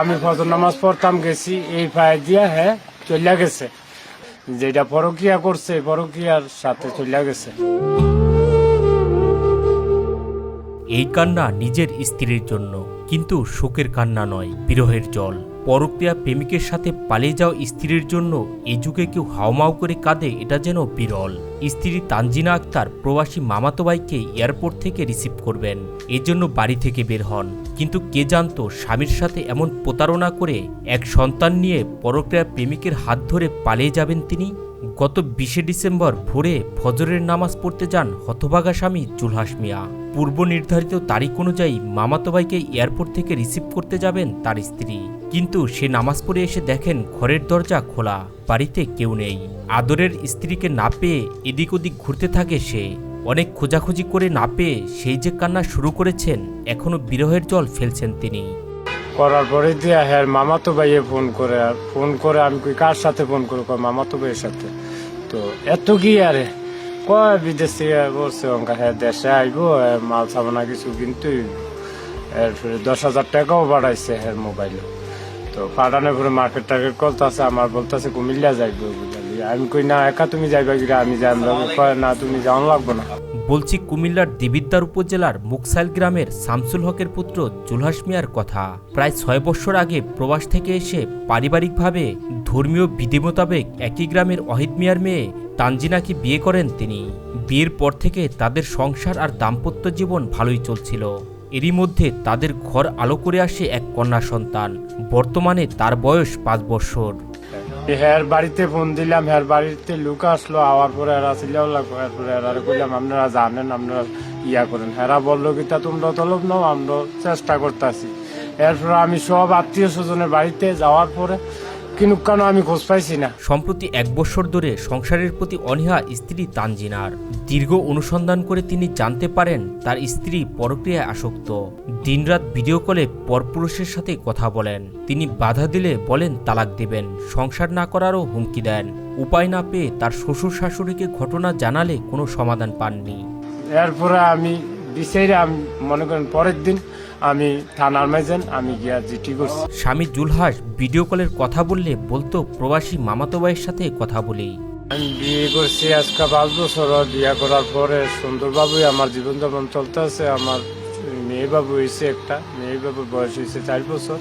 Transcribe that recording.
আমি ফজর নামাজ পড়তাম, গেছি, এই পায়ে দিয়া হ্যাঁ চলিয়া গেছে। যেটা পরকিয়া করছে পরকিয়ার সাথে চলিয়া গেছে। এই কান্না নিজের স্ত্রীর জন্য, কিন্তু শোকের কান্না নয়, বিরহের জল। পরক্রিয়া প্রেমিকের সাথে পালিয়ে যাওয়া স্ত্রীর জন্য এই যুগে কেউ হাওমাও করে কাঁদে, এটা যেন বিরল। স্ত্রী তানজিনা আক্তার প্রবাসী মামাতো ভাইকে এয়ারপোর্ট থেকে রিসিভ করবেন এজন্য বাড়ি থেকে বের হন। কিন্তু কে জানতো স্বামীর সাথে এমন প্রতারণা করে এক সন্তান নিয়ে পরক্রিয়া প্রেমিকের হাত ধরে পালিয়ে যাবেন তিনি? গত বিশে ডিসেম্বর ভোরে ফজরের নামাজ পড়তে যান হতভাগা স্বামী জুলহাস মিয়া। পূর্ব নির্ধারিত তারিখ অনুযায়ী মামাতো ভাইকে এয়ারপোর্ট থেকে রিসিভ করতে যাবেন তার স্ত্রী। কিন্তু সে নামাজ পড়ে এসে দেখেন ঘরের দরজা খোলা, বাড়িতে কেউ নেই। আদরের স্ত্রীকে না পেয়ে এদিক ওদিক ঘুরতে থাকে সে। অনেক খোঁজাখুঁজি করে না পেয়ে সেই যে কান্না শুরু করেছেন, এখনও বিরহের জল ফেলছেন তিনি। করার পরে দিয়া হ্যাঁ মামাতো ভাইয়ে ফোন করে, আর ফোন করে আমি কই, কার সাথে ফোন করে? কয়, মামাতো ভাইয়ের সাথে। তো এত কি আরে? কয়, বিদেশ বলছে, অঙ্কা হ্যাঁ দেশে আইবো মাল সাবানা কিছু কিন্তু এরপরে দশ হাজার টাকাও বাড়াইছে হ্যাঁ মোবাইলে। তো পাঠানোর পরে মার্কেট টার্কেট করতেছে আমার বলতেছে কুমিল্লা যাইবো আমি কই, না, একা তুমি যাইবা কিরা? আমি যাই না। তুমি যাওয়ান লাগবো না। বলছি কুমিল্লার দেবিদ্বার উপজেলার মুকসাইল গ্রামের শামসুল হকের পুত্র জুলহাস মিয়ার কথা। প্রায় ছয় বছর আগে প্রবাস থেকে এসে পারিবারিকভাবে ধর্মীয় বিধি মোতাবেক একই গ্রামের অহিত মিয়ার মেয়ে তানজিনাকে বিয়ে করেন তিনি। বিয়ের পর থেকে তাদের সংসার আর দাম্পত্য জীবন ভালোই চলছিল। এরই মধ্যে তাদের ঘর আলো করে আসে এক কন্যা সন্তান। বর্তমানে তার বয়স পাঁচ বছর। হ্যার বাড়িতে ফোন দিলাম হ্যার বাড়িতে লোক আসলো, আওয়ার পরে এরা লাগবো এরপরে এরা কইলাম, আপনারা জানেন, আপনারা ইয়া করেন। হেরা বলল কি তা তোমরা তলব নাও, আমরা চেষ্টা করতেছি। এরপরে আমি সব আত্মীয় স্বজনের বাড়িতে যাওয়ার পরে কিন্তু কেন আমি খোঁজ পাইছি না? সম্প্রতি এক বছর ধরে সংসারের প্রতি অনীহা স্ত্রী তানজিনার। দীর্ঘ অনুসন্ধান করে তিনি জানতে পারেন তার স্ত্রী পরক্রিয়ায় আসক্ত। দিনরাত ভিডিও কলে পরপুরুষের সাথে কথা বলেন। তিনি বাধা দিলে বলেন তালাক দেবেন সংসার না করারও হুমকি দেন। উপায় না পেয়ে তার শ্বশুর শাশুড়িকে ঘটনা জানালে কোনো সমাধান পাননি। এরপরে আমি বিচারে আমি মনে করেন পরের দিন আমি থানার মেজেন আমি গিয়া জিটি করছি স্বামী জুলহাস ভিডিও কলের কথা বললে বলতো প্রবাসী মামাতো ভাইয়ের সাথে কথা বলি আমি বিয়ে করছি আজকে পাঁচ বছর। বিয়ে করার পরে সুন্দরবাবুই আমার জীবন যাপন চলতে আছে আমার মেয়ে বাবু হয়েছে একটা মেয়ে বাবুর বয়স হয়েছে চার বছর